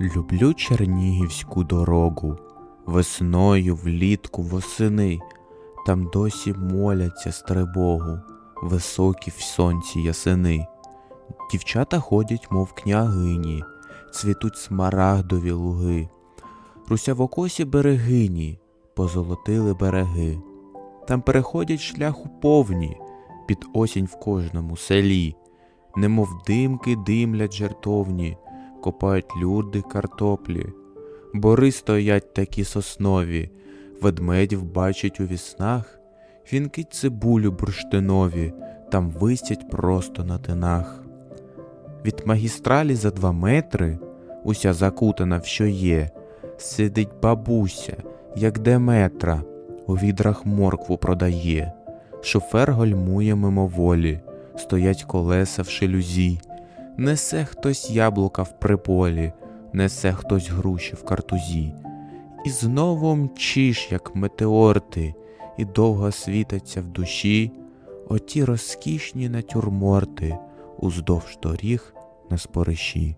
Люблю чернігівську дорогу, весною, влітку, восени, там досі моляться стрибогу, високі в сонці ясени. Дівчата ходять, мов княгині, цвітуть смарагдові луги. Русявокосі берегині позолотили береги. Там переходять шляху повні, під осінь в кожному селі, немов димки димлять жертовні, копають люди картоплі. Бори стоять такі соснові, ведмедів бачать у віснах, вінки цибулю бурштинові, там висять просто на тинах. Від магістралі за два метри, уся закутана в що є, сидить бабуся, як Деметра, у відрах моркву продає. Шофер гальмує мимоволі, стоять колеса в шелюзі, несе хтось яблука в приполі, несе хтось груші в картузі. І знову мчиш, як метеорти, і довго світаться в душі оті розкішні натюрморти уздовж доріг на спориші.